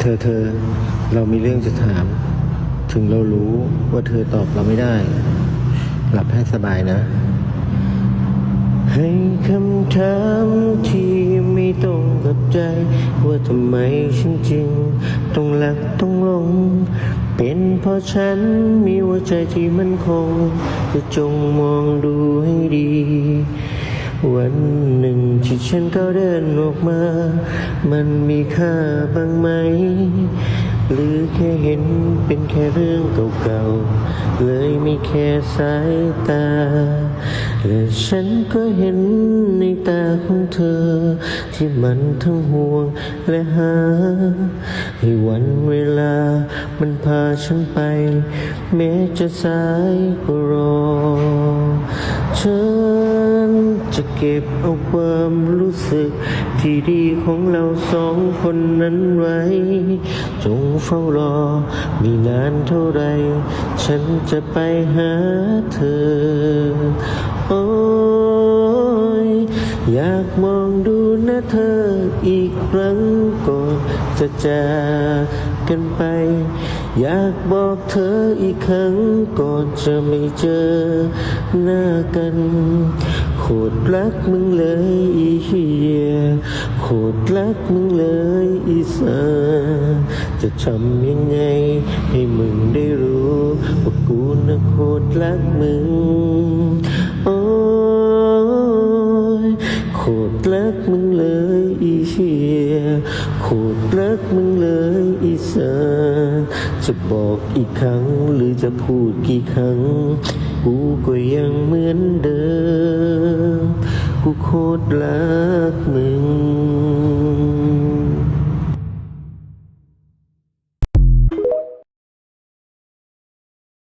เธอเธอเรามีเรื่องจะถาม ถึงเรารู้ว่าเธอตอบเราไม่ได้ หลับให้สบายนะ ให้คำถามที่ไม่ตรงกับใจ ว่าทำไมฉันจึงต้องรักต้องหลง เป็นเพราะฉันมีหัวใจที่มั่นคงจะจงมองดูให้ดี วัน ที่ฉันก็เดินออกมา มันมีค่าบ้างไหม หรือแค่เห็นเป็นแค่เรื่องเก่าๆ เลยไมีแค่สายตา และฉันก็เห็นในตาของเธอ ที่มันทั้งห่วงและหา ให้วันเวลามันพาฉันไป แม้จะสายก็รอฉัน จะเก็บเอาความรู้สึก ที่ดีของเราสองคนนั้นไว้ จงเฝ้ารอ มีนานเท่าไร ฉันจะไปหาเธอ อยากมองดูน้าเธออีกครั้งก่อนจะจากกันไป อยากบอกเธออีกครั้งก่อนจะไม่เจอหน้ากันโคตรรักมึงเลยอีเฮียโคตรรักมึงเลยอีสาจะทำยังไงให้มึงได้รู้ว่ากูน่ะโคตรรักมึง มึงเลยอีเชียโคตรรักมึงเลยอีสานจะบอกอีกครั้งหรือจะพูดกี่ครั้ง กูก็ยังเหมือนเดิม กูโคตรรักมึง